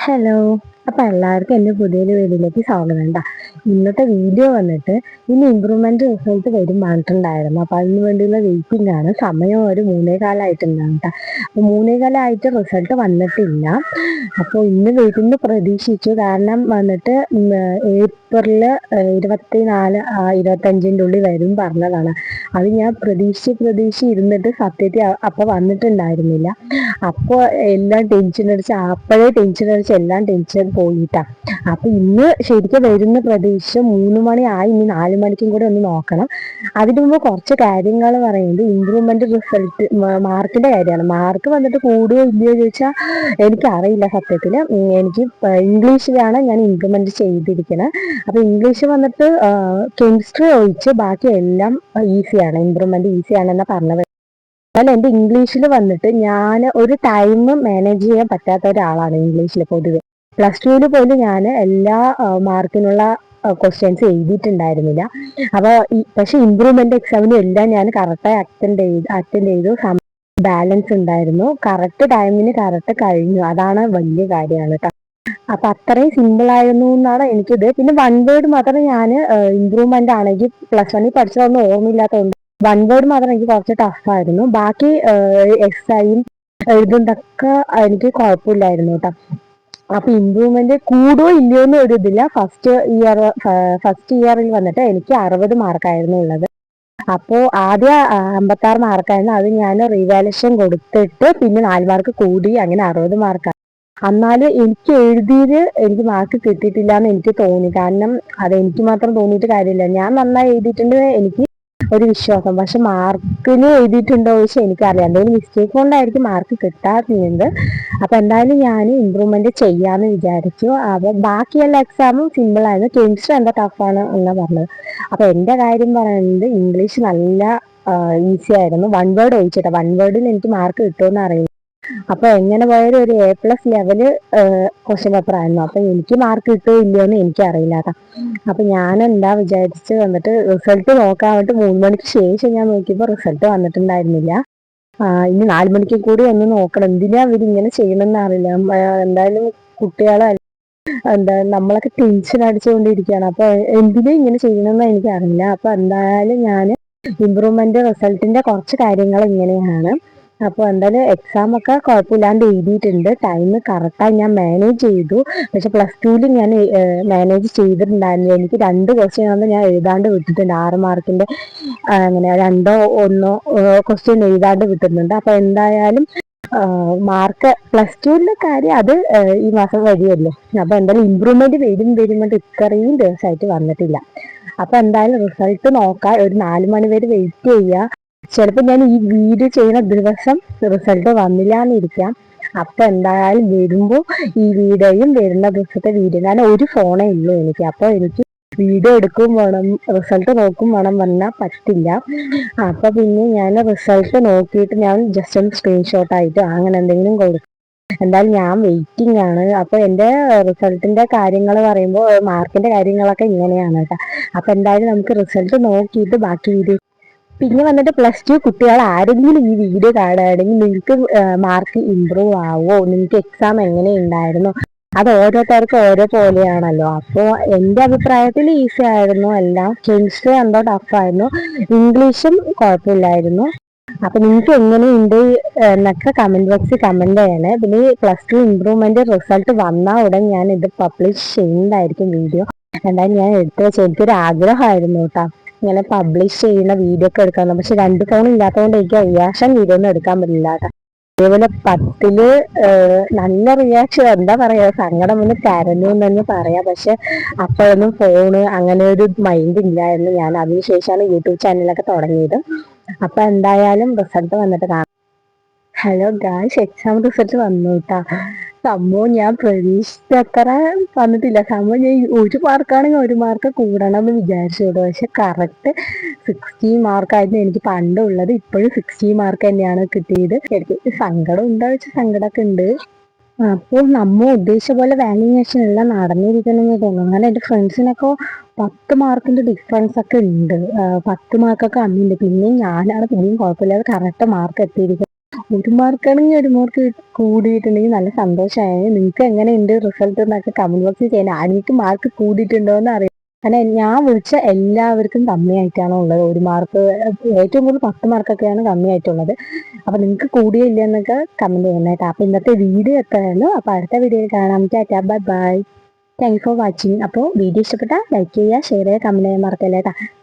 Hello അപ്പൊ എല്ലാവർക്കും എന്റെ പുതിയൊരു വീഡിയോയിലേക്ക് സ്വാഗതം. കേട്ടോ ഇന്നത്തെ വീഡിയോ വന്നിട്ട് ഇന്ന് ഇമ്പ്രൂവ്മെന്റ് റിസൾട്ട് വരും പറഞ്ഞിട്ടുണ്ടായിരുന്നു. അപ്പൊ അതിന് വേണ്ടിയുള്ള വെയിറ്റിംഗ് ആണ്. സമയം ഒരു മൂന്നേ കാലമായിട്ടുണ്ടാകും കേട്ടോ മൂന്നേ കാലമായിട്ട് റിസൾട്ട് വന്നിട്ടില്ല. അപ്പോൾ ഇന്ന് വരുമെന്ന് പ്രതീക്ഷിച്ചു. കാരണം വന്നിട്ട് ഏപ്രിൽ ഇരുപത്തിനാല് ഇരുപത്തഞ്ചിന്റെ ഉള്ളിൽ വരും പറഞ്ഞതാണ്. അത് ഞാൻ പ്രതീക്ഷിച്ച് പ്രതീക്ഷിച്ച് ഇരുന്നിട്ട് സത്യത്തിൽ അപ്പൊ വന്നിട്ടുണ്ടായിരുന്നില്ല. അപ്പോൾ എല്ലാം ടെൻഷൻ അടിച്ച് അപ്പോഴേ ടെൻഷൻ അടിച്ച് എല്ലാം ടെൻഷൻ പോയിട്ടാ അപ്പൊ ഇന്ന് ശരിക്കും വരുന്ന പ്രതീക്ഷ മൂന്ന് മണി ആയി ഇനി നാല് മണിക്കും കൂടെ ഒന്ന് നോക്കണം. അതിനു മുമ്പ് കുറച്ച് കാര്യങ്ങൾ പറയുന്നത് ഇമ്പ്രൂവ്മെന്റ് റിസൾട്ട് മാർക്കിന്റെ കാര്യമാണ്. മാർക്ക് വന്നിട്ട് കൂടുതൽ ഇല്ലയോ ചോദിച്ചാൽ എനിക്കറിയില്ല സത്യത്തിൽ എനിക്ക് ഇംഗ്ലീഷിലാണ് ഞാൻ ഇംപ്ലിമെന്റ് ചെയ്തിരിക്കുന്നത് അപ്പൊ ഇംഗ്ലീഷ് വന്നിട്ട് കെമിസ്ട്രി ഒഴിച്ച് ബാക്കി എല്ലാം ഈസിയാണ് ഇമ്പ്രൂവ്മെന്റ് ഈസിയാണെന്ന് പറഞ്ഞത്. എന്നാൽ എന്റെ ഇംഗ്ലീഷിൽ വന്നിട്ട് ഞാൻ ഒരു ടൈം മാനേജ് ചെയ്യാൻ പറ്റാത്ത ഒരാളാണ് ഇംഗ്ലീഷിൽ പൊതുവെ. പ്ലസ് ടുവിൽ പോലും ഞാൻ എല്ലാ മാർക്കിനുള്ള ക്വസ്റ്റ്യൻസ് എഴുതിയിട്ടുണ്ടായിരുന്നില്ല. അപ്പോൾ പക്ഷെ ഇമ്പ്രൂവ്മെന്റ് എക്സാമിനും എല്ലാം ഞാൻ കറക്റ്റായി അറ്റൻഡ് ചെയ്ത് അറ്റൻഡ് ചെയ്തു. ബാലൻസ് ഉണ്ടായിരുന്നു. കറക്റ്റ് ടൈമിന് കറക്റ്റ് കഴിഞ്ഞു. അതാണ് വലിയ കാര്യമാണ് അപ്പൊ അത്രയും സിമ്പിൾ ആയിരുന്നു എന്നാണ് എനിക്കിത്. പിന്നെ വൺ വേർഡ് മാത്രം ഞാൻ ഇമ്പ്രൂവ്മെന്റ് ആണെങ്കിൽ പ്ലസ് വണ്ണിൽ പഠിച്ചതൊന്നും ഓർമ്മയില്ലാത്തതുകൊണ്ട് വൺ വേർഡ് മാത്രം എനിക്ക് കുറച്ച് ടഫായിരുന്നു ബാക്കി എക്സൈയും എഴുതുന്നതൊക്കെ എനിക്ക് കുഴപ്പമില്ലായിരുന്നു കേട്ടോ അപ്പൊ ഇമ്പ്രൂവ്മെന്റ് കൂടോ ഇല്ലയോ എന്ന് ഒരു ഇതില്ല. ഫസ്റ്റ് ഇയർ ഫസ്റ്റ് ഇയറിൽ വന്നിട്ട് എനിക്ക് അറുപത് മാർക്കായിരുന്നു ഉള്ളത്. അപ്പോ ആദ്യ അമ്പത്തി ആറ് മാർക്കായിരുന്നു അത് ഞാൻ റിവാലേഷൻ കൊടുത്തിട്ട് പിന്നെ നാല് മാർക്ക് കൂടി അങ്ങനെ അറുപത് മാർക്കാണ് എന്നാലും എനിക്ക് എഴുതിയത് എനിക്ക് മാർക്ക് കിട്ടിയിട്ടില്ല എന്ന് എനിക്ക് തോന്നി. കാരണം അത് എനിക്ക് മാത്രം തോന്നിയിട്ട് കാര്യമില്ല. ഞാൻ നന്നായി എഴുതിയിട്ടുണ്ട് എനിക്ക് ഒരു വിശ്വാസം. പക്ഷെ മാർക്കിന് എഴുതിയിട്ടുണ്ടോ ചോദിച്ചാൽ എനിക്കറിയാം എന്തെങ്കിലും മിസ്റ്റേക്ക് കൊണ്ടായിരിക്കും മാർക്ക് കിട്ടാത്തത് അപ്പൊ എന്തായാലും ഞാൻ ഇമ്പ്രൂവ്മെന്റ് ചെയ്യാന്ന് വിചാരിച്ചു. അപ്പൊ ബാക്കിയുള്ള എക്സാമും സിമ്പിൾ ആയിരുന്നു. കെമിസ്ട്രി എന്താ ടഫാണ് എന്നാ പറഞ്ഞത്. അപ്പൊ എന്റെ കാര്യം പറയുന്നത് ഇംഗ്ലീഷ് നല്ല ഈസി ആയിരുന്നു. വൺ വേർഡ് ഒഴിച്ചിട്ട്. വൺ വേർഡിൽ എനിക്ക് മാർക്ക് കിട്ടുമെന്ന് അറിയില്ല. അപ്പൊ എങ്ങനെ പോയാലും ഒരു A plus level question paper ആയിരുന്നു. അപ്പൊ എനിക്ക് മാർക്ക് കിട്ടുമോ ഇല്ലയോ എന്ന് എനിക്ക് അറിയില്ലാത്ത അപ്പൊ ഞാൻ എന്താ വിചാരിച്ചു വന്നിട്ട് റിസൾട്ട് നോക്കാൻ വേണ്ടി മൂന്ന് മണിക്ക് ശേഷം ഞാൻ നോക്കിയപ്പോൾ റിസൾട്ട് വന്നിട്ടുണ്ടായിരുന്നില്ല. ഇനി നാല് മണിക്ക് കൂടി ഒന്ന് നോക്കണം. എന്തിനാ ഇങ്ങനെ ചെയ്യണമെന്ന് അറിയില്ല. എന്തായാലും കുട്ടികളെ എന്താ നമ്മളൊക്കെ ടെൻഷൻ അടിച്ചുകൊണ്ടിരിക്കുകയാണ്. അപ്പൊ എന്തിനാ ഇങ്ങനെ ചെയ്യണമെന്ന് എനിക്കറിയില്ല. അപ്പൊ എന്തായാലും ഞാൻ ഇമ്പ്രൂവ്മെന്റ് റിസൾട്ടിന്റെ കുറച്ച് കാര്യങ്ങൾ ഇങ്ങനെയാണ്. അപ്പോൾ എന്തായാലും എക്സാം ഒക്കെ കുഴപ്പമില്ലാണ്ട് എഴുതിയിട്ടുണ്ട്. ടൈം കറക്റ്റായി ഞാൻ മാനേജ് ചെയ്തു. പക്ഷെ പ്ലസ് ടുവിൽ ഞാൻ മാനേജ് ചെയ്തിട്ടുണ്ടായിരുന്നു. എനിക്ക് രണ്ട് ക്വസ്റ്റ്യൻ ആകുമ്പോൾ ഞാൻ എഴുതാണ്ട് വിട്ടിട്ടുണ്ട്. ആറ് മാർക്കിന്റെ അങ്ങനെ രണ്ടോ ഒന്നോ ക്വസ്റ്റ്യൻ എഴുതാണ്ട് വിട്ടിട്ടുണ്ട്. അപ്പോൾ എന്തായാലും മാർക്ക് പ്ലസ് ടുവിന്റെ കാര്യം അത് ഈ മാസം വഴിയല്ലേ. അപ്പോൾ എന്തായാലും ഇമ്പ്രൂവ്മെന്റ് വരും വരുമ്പോൾ ഇത്രയും ദിവസമായിട്ട് വന്നിട്ടില്ല. അപ്പോൾ എന്തായാലും റിസൾട്ട് നോക്കാൻ ഒരു നാല് മണി വരെ വെയിറ്റ് ചെയ്യുക ചിലപ്പോൾ ഞാൻ ഈ വീഡിയോ ചെയ്യുന്ന ദിവസം റിസൾട്ട് വന്നില്ല എന്നിരിക്കാം അപ്പൊ എന്തായാലും വരുമ്പോൾ ഈ വീഡിയോയും വരുന്ന ദിവസത്തെ വീഡിയോ ഞാൻ ഒരു ഫോണേ ഉള്ളൂ എനിക്ക്. അപ്പോൾ എനിക്ക് വീഡിയോ എടുക്കും വേണം റിസൾട്ട് നോക്കും വേണം പറഞ്ഞാൽ പറ്റില്ല. അപ്പൊ പിന്നെ ഞാൻ റിസൾട്ട് നോക്കിയിട്ട് ഞാൻ ജസ്റ്റ് ഒന്ന് സ്ക്രീൻഷോട്ട് ആയിട്ട് അങ്ങനെ എന്തെങ്കിലും കൊടുക്കും. എന്തായാലും ഞാൻ വെയിറ്റിംഗ് ആണ്. അപ്പൊ എന്റെ റിസൾട്ടിന്റെ കാര്യങ്ങൾ പറയുമ്പോൾ മാർക്കിന്റെ കാര്യങ്ങളൊക്കെ ഇങ്ങനെയാണ് കേട്ടോ. അപ്പൊ എന്തായാലും നമുക്ക് റിസൾട്ട് നോക്കിയിട്ട് ബാക്കി വീഡിയോ പിന്നെ വന്നിട്ട് പ്ലസ് ടു കുട്ടികൾ ആരെങ്കിലും ഈ വീഡിയോ കാണുകയാണെങ്കിൽ നിങ്ങൾക്ക് മാർക്ക് ഇമ്പ്രൂവ് ആവുമോ നിങ്ങൾക്ക് എക്സാം എങ്ങനെ ഉണ്ടായിരുന്നു അത് ഓരോരുത്തർക്കും ഓരോ പോലെയാണല്ലോ. അപ്പോൾ എന്റെ അഭിപ്രായത്തിൽ ഈസി ആയിരുന്നു. എല്ലാം കെമിസ്ട്രി എന്തോ ടഫായിരുന്നു ഇംഗ്ലീഷും കുഴപ്പമില്ലായിരുന്നു. അപ്പൊ നിങ്ങൾക്ക് എങ്ങനെയുണ്ട് എന്നൊക്കെ കമന്റ് ബോക്സിൽ കമന്റ് ചെയ്യണേ. പിന്നെ പ്ലസ് ടു ഇമ്പ്രൂവ്മെന്റ് റിസൾട്ട് വന്നാൽ ഉടൻ ഞാൻ ഇത് പബ്ലിഷ് ചെയ്യുന്നതായിരിക്കും വീഡിയോ എന്തായാലും ഞാൻ എടുത്തു വെച്ച എനിക്കൊരു ആഗ്രഹമായിരുന്നു കേട്ടോ. ഇങ്ങനെ പബ്ലിഷ് ചെയ്യുന്ന വീഡിയോ ഒക്കെ എടുക്കാൻ പക്ഷെ രണ്ട് ഫോൺ ഇല്ലാത്തതുകൊണ്ട് എനിക്ക് റിയാക്ഷൻ വീഡിയോ ഒന്നും എടുക്കാൻ പറ്റില്ല അതേപോലെ പത്തിൽ നല്ല റിയാക്ഷൻ എന്താ പറയാ സങ്കടം ഒന്ന് കരഞ്ഞു എന്ന് തന്നെ പറയാം. പക്ഷെ അപ്പോഴൊന്നും ഫോണ് അങ്ങനെ ഒരു മൈൻഡ് ഇല്ലായിരുന്നു ഞാൻ അതിനുശേഷമാണ് യൂട്യൂബ് ചാനലൊക്കെ തുടങ്ങിയത്. അപ്പൊ എന്തായാലും റിസൾട്ട് വന്നിട്ട് ഹലോ ഗാഷ് എക്സാം റിസൾട്ട് വന്നു കേട്ടാ സംഭവം ഞാൻ പ്രതീക്ഷിച്ച അത്ര വന്നിട്ടില്ല. സംഭവം ഞാൻ ഒരു മാർക്കാണെങ്കിൽ ഒരു മാർക്ക് കൂടണം എന്ന് വിചാരിച്ചു പക്ഷെ കറക്റ്റ് സിക്സ്റ്റി മാർക്കായിരുന്നു എനിക്ക് പണ്ടുള്ളത്. ഇപ്പോഴും സിക്സ്റ്റി മാർക്ക് തന്നെയാണ് കിട്ടിയത്. എനിക്ക് സങ്കടം ഉണ്ടോ വെച്ചാൽ സങ്കടമൊക്കെ ഉണ്ട്. അപ്പോൾ നമ്മ ഉദ്ദേശിച്ച പോലെ വാല്യുവേഷൻ എല്ലാം നടന്നിരിക്കണമെന്ന് തോന്നുന്നു. അങ്ങനെ എന്റെ ഫ്രണ്ട്സിനൊക്കെ പത്ത് മാർക്കിന്റെ ഡിഫറൻസ് ഒക്കെ ഉണ്ട്. പത്ത് മാർക്കൊക്കെ അന്നുണ്ട് പിന്നെയും ഞാനാണ് പിന്നെയും കുഴപ്പമില്ലാതെ കറക്റ്റ് മാർക്ക് എത്തിയിരിക്കുന്നത്. ഒരു മാർക്കാണെങ്കിൽ ഒരു മാർക്ക് കൂടിയിട്ടുണ്ടെങ്കിൽ നല്ല സന്തോഷമായി. നിങ്ങൾക്ക് എങ്ങനെയുണ്ട് റിസൾട്ട് എന്നൊക്കെ കമന്റ് ബോക്സിൽ ചെയ്യണം എനിക്ക് മാർക്ക് കൂടിയിട്ടുണ്ടോ എന്ന് അറിയാം. കാരണം ഞാൻ വിളിച്ച എല്ലാവർക്കും കമ്മിയായിട്ടാണ് ഉള്ളത്. ഒരു മാർക്ക് ഏറ്റവും കൂടുതൽ പത്ത് മാർക്കൊക്കെയാണ് കമ്മിയായിട്ടുള്ളത്. അപ്പൊ നിങ്ങൾക്ക് കൂടിയില്ല എന്നൊക്കെ കമന്റ് ചെയ്യുന്നതായിട്ട് അപ്പൊ ഇന്നത്തെ വീഡിയോ എത്രയാണ് അപ്പൊ അടുത്ത വീഡിയോയിൽ കാണാം. Tata bye bye thanks for watching അപ്പോൾ വീഡിയോ ഇഷ്ടപ്പെട്ടാൽ ലൈക്ക് ചെയ്യുക ഷെയർ ചെയ്യുക കമന്റ് ചെയ്യാൻ മറക്കല്ലേ കേട്ടോ.